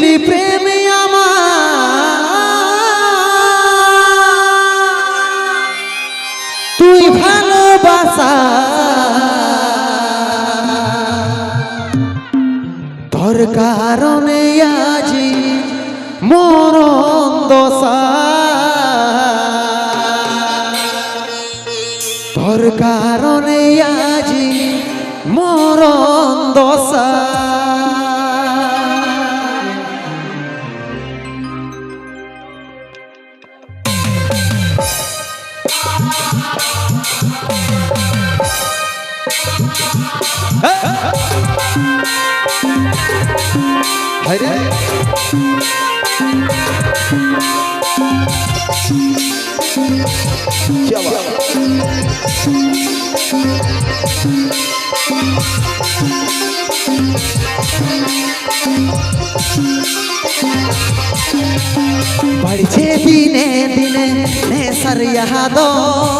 ছিলি প্রেমে আমার। তুই ভালোবাসা। তোর কারণে আজি মরণ দশা তোর কারণে আজি মরণ দশা হরে बढ़े दिने दिने ने सर यादों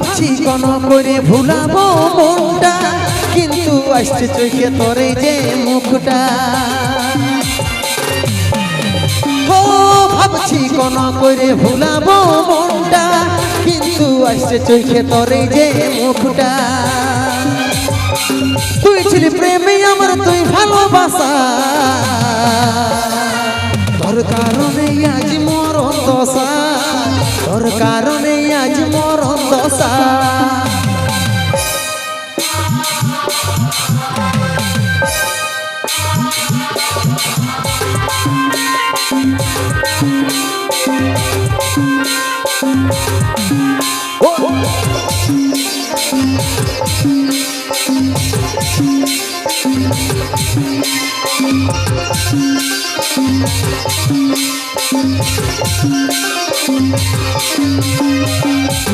ভাবছি কোন করে ভুলাবো মনটা, কিন্তু আসছে চোখে তোরে যে মুখটা। ও, ভাবছি কোন করে ভুলাবো মনটা, কিন্তু আসছে চোখে তোরে যে মুখটা। তুই ছিলি প্রেমে আমার তুই ভালোবাসা। তোর কারণে আজ মরণ দশা, তোর কারণে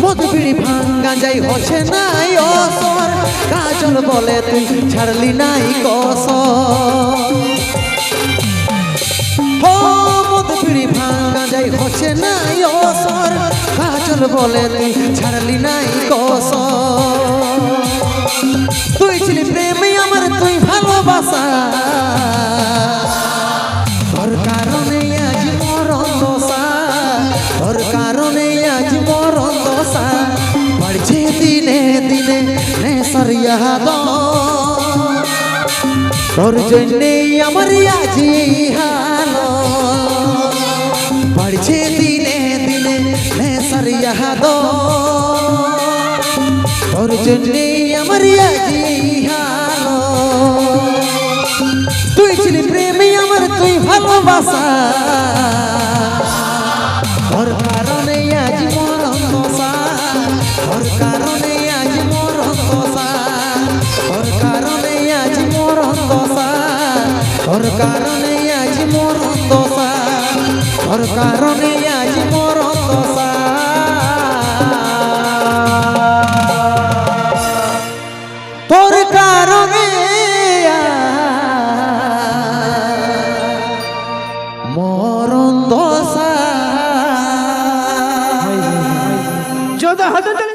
মদ বিড়ি ভাঙ্গা যাই হচ্ছে নাই অসর। কাজল বলে, তুই ছাড়লি নাই কসর। বিড়ি ভাঙ্গা যাই হচ্ছে নাই অসর। কাজল বলে, তুই ছাড়লি নাই কসর। তুই ছিলি প্রেমে আমার, তুই ভালোবাসা। তোর জন্যে আমার আজ এই হাল। বাড়ছে দিনে দিনে নেশার ইয়াদ তোর জন্যে আমার আজ এই হাল। তুই ছিলি প্রেমে আমার তুই ভালোবাসা। তোর